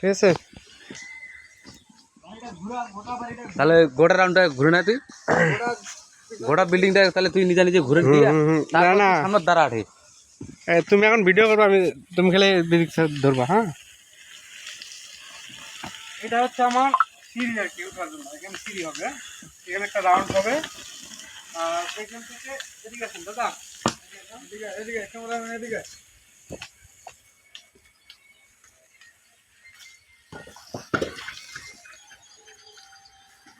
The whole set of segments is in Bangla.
ঠিক আছে। তাহলে গোটা রাউন্ডটা ঘুরে না তুই। গোটা বিল্ডিংটা তাহলে তুই নিজে নিজে ঘুরে দিয়ে হুম, হুম, না, তারপর না। তুই সামনের দ্বারা আঠে এ, তুমি এখন ভিডিও করবে আমি তুমি খেলে দিদিক ধরবা হ্যাঁ? এটা হচ্ছে আমার সিঁড়ি আর কি উঠার জন্য। এখানে সিঁড়ি হবে এখানে একটা রাউন্ড হবে। আর এখান থেকে এদিকে আসেন দাদা। এদিকে এদিকে ক্যামেরা এদিকে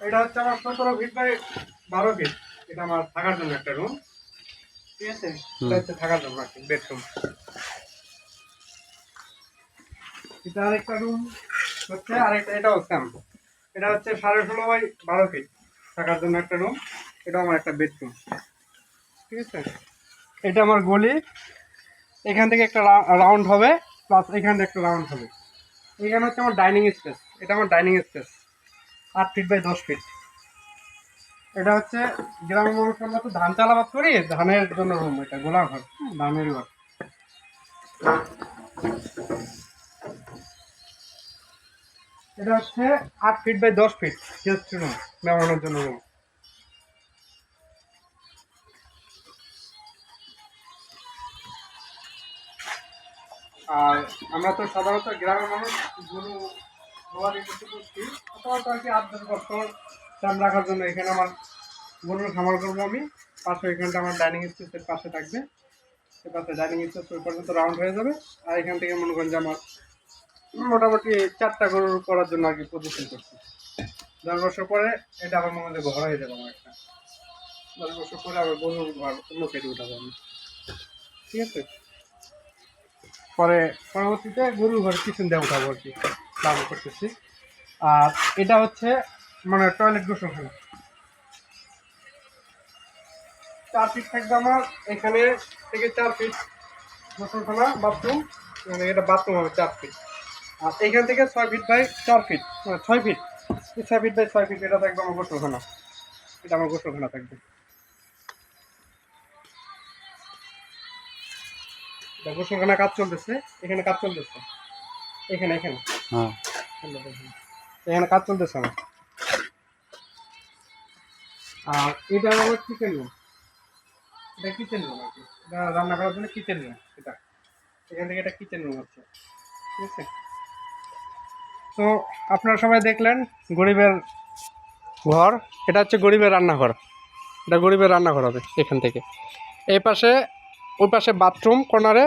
এটা হচ্ছে আমার সতেরো ফিট বাই বারো ফিট এটা আমার থাকার জন্য একটা রুম ঠিক আছে? এটা হচ্ছে থাকার জন্য আর কি বেডরুম এটা আরেকটা রুম হচ্ছে আরেকটা এটাও সেম এটা হচ্ছে সাড়ে ষোলো বাই বারো ফিট থাকার জন্য একটা রুম এটা আমার একটা বেডরুম ঠিক আছে? এটা আমার গলি। এখান থেকে একটা রাউন্ড হবে প্লাস এখান থেকে একটা রাউন্ড হবে। এখানে হচ্ছে আমার ডাইনিং স্পেস এটা আমার ডাইনিং স্পেস আট ফিট বাই দশ ফিট এটা হচ্ছে গ্রামের মানুষ আমরা তো ধান চালাবাদ করি, ধানের জন্য রুম এটা গোলা ঘর ধানের ঘর। এটা হচ্ছে আট ফিট বাই দশ ফিট গেস্ট রুম মেহমানের জন্য রুম। আর আমরা তো সাধারণত গ্রামের মানুষ করতে করছি সাধারণত আর কি আট দশ বছর রাখার জন্য এখানে আমার গরুর খামার করব আমি। পাশে এখানটা আমার ডাইনিং স্পেসের পাশে থাকবে। সে পাশে ডাইনিং স্পেস ওই পর্যন্ত রাউন্ড হয়ে যাবে। আর এখান থেকে মনে করেন যে আমার মোটামুটি চারটা গরুর করার জন্য আর কি প্রদর্শন করছি। দশ বছর পরে এটা আমার মনে হয় ঘর হয়ে যাবে আমার একটা। দশ বছর পরে আবার গরুর ঘর অন্য কেটে উঠাবো আমি। ঠিক আছে? পরে পরবর্তীতে গরুর ঘর কিচেন দিয়ে উঠাবো আর কি। প্ল্যান করতেছি। আর এটা হচ্ছে মানে টয়লেট গোসলখানা চার ফিট থাকবে আমার, এখানে থেকে চার ফিট গোসলখানা বাথরুম মানে এটা বাথরুম হবে চার ফিট আর এখান থেকে ছয় ফিট বাই চার ফিট মানে ছয় ফিট ছয় ফিট বাই ছয় ফিট এটা থাকবে আমার গোসলখানা এটা আমার গোসলখানা থাকবে। গোসলখানা কাজ চলতেছে, এখানে কাজ চলতেছে। এখানে এখানে। হ্যাঁ। এখানে কাজ চলতেছে আমার। আর এটা আমার কিচেন রুম এটা কিচেন রুম আর কি। এটা রান্না করার জন্য কিচেন রুম এটা। এখান থেকে এটা কিচেন রুম হচ্ছে। ঠিক আছে? তো আপনারা সবাই দেখলেন গরিবের ঘর। এটা হচ্ছে গরিবের রান্নাঘর। এটা গরিবের রান্নাঘর হবে এখান থেকে। এই পাশে, ওই পাশে বাথরুম কর্নারে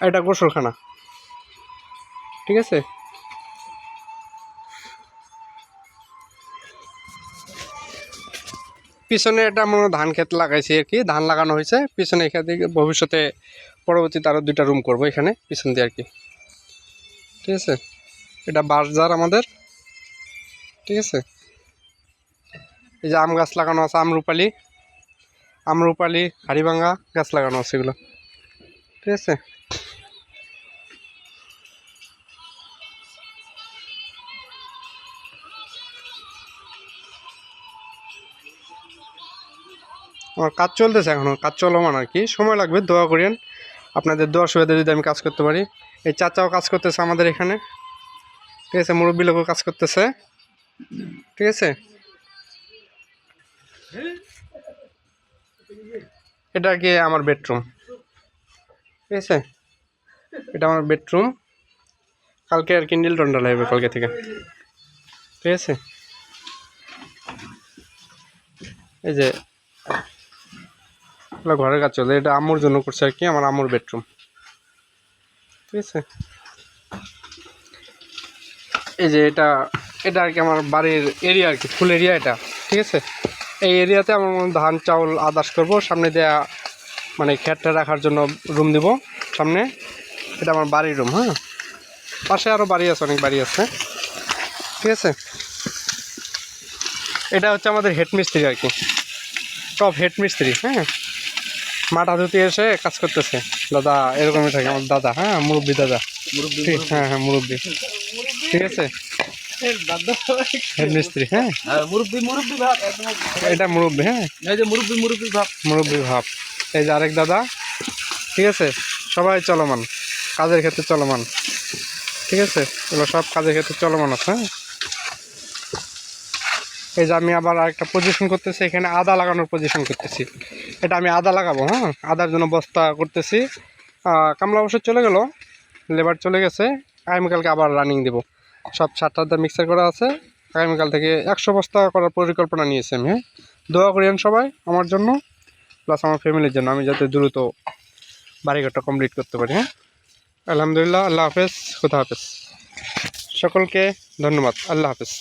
এটা গোসলখানা। ঠিক আছে? পিছনে এটা মনে ধান ক্ষেত লাগাইছি আর কি, ধান লাগানো হয়েছে। পিছনে এখান থেকে ভবিষ্যতে পরবর্তীতে আরও দুইটা রুম করব এখানে, পিছন দিয়ে আর কি। ঠিক আছে? এটা বাঁশঝাড় আমাদের। ঠিক আছে? এই যে আম গাছ লাগানো আছে আমরুপালি আমরুপালি হাড়িভাঙ্গা গাছ লাগানো আছে এগুলো। ঠিক আছে? আমার কাজ চলতেছে এখনও, কাজ চলমান আর কি। সময় লাগবে, দোয়া করিয়েন। আপনাদের দোয়া সুবিধা যদি আমি কাজ করতে পারি। এই চাচাও কাজ করতেছে আমাদের এখানে। ঠিক আছে, মুরব্বী লোকও কাজ করতেছে। ঠিক আছে? এটা কি আমার বেডরুম? ঠিক আছে? এটা আমার বেডরুম। কালকে আর কি নীল টন্ডা লাগবে কালকে থেকে। ঠিক আছে? এই যে এগুলো ঘরের কাজ চলে। এটা আম্মুর জন্য করছে আর কি, আমার আম্মুর বেডরুম ঠিক আছে? এই যে এটা এটা আর কি আমার বাড়ির এরিয়া আর কি ফুল এরিয়া এটা। ঠিক আছে? এই এরিয়াতে আমার ধান, চাউল, আদাস করব। সামনে দেয়া মানে খেটটা রাখার জন্য রুম দিব সামনে। এটা আমার বাড়ির রুম হ্যাঁ? পাশে আরও বাড়ি আছে, অনেক বাড়ি আছে। ঠিক আছে? এটা হচ্ছে আমাদের হেড মিস্ত্রি আর কি। টপ হেড মিস্ত্রি হ্যাঁ? মাথা ধুতে এসে কাজ করতেছে। দাদা এরকমই থাকে আমার দাদা হ্যাঁ মুরব্বী দাদা। ঠিক হ্যাঁ হ্যাঁ মুরব্বী। ঠিক আছে? মিস্ত্রি হ্যাঁ? মুরব্বি মুরব্বি ভাব এটা মুরব্বী হ্যাঁ? এই যে মুরব্বি মুরব্বি ভাব। মুরব্বী ভাব। এই যে আরেক দাদা ঠিক আছে? সবাই চলমান কাজের ক্ষেত্রে চলমান। ঠিক আছে? এগুলো সব কাজের ক্ষেত্রে চলমান আছে হ্যাঁ? এই যে আমি আবার আরেকটা পজিশন করতেছি, এখানে আদা লাগানোর পজিশন করতেছি। এটা আমি আদা লাগাবো হ্যাঁ? আদার জন্য বস্তা করতেছি। কামলা অবশ্য চলে গেল, লেবার চলে গেছে। আগামীকালকে আবার রানিং দেব। সব সাতটা মিক্সার করা আছে। আগামীকাল থেকে একশো বস্তা করার পরিকল্পনা নিয়েছি আমি হ্যাঁ? দোয়া করেন সবাই আমার জন্য প্লাস আমার ফ্যামিলির জন্য, আমি যাতে দ্রুত বাড়িঘরটা কমপ্লিট করতে পারি হ্যাঁ? আলহামদুলিল্লাহ, আল্লাহ হাফেজ, খুদা হাফেজ। সকলকে ধন্যবাদ, আল্লাহ হাফেজ।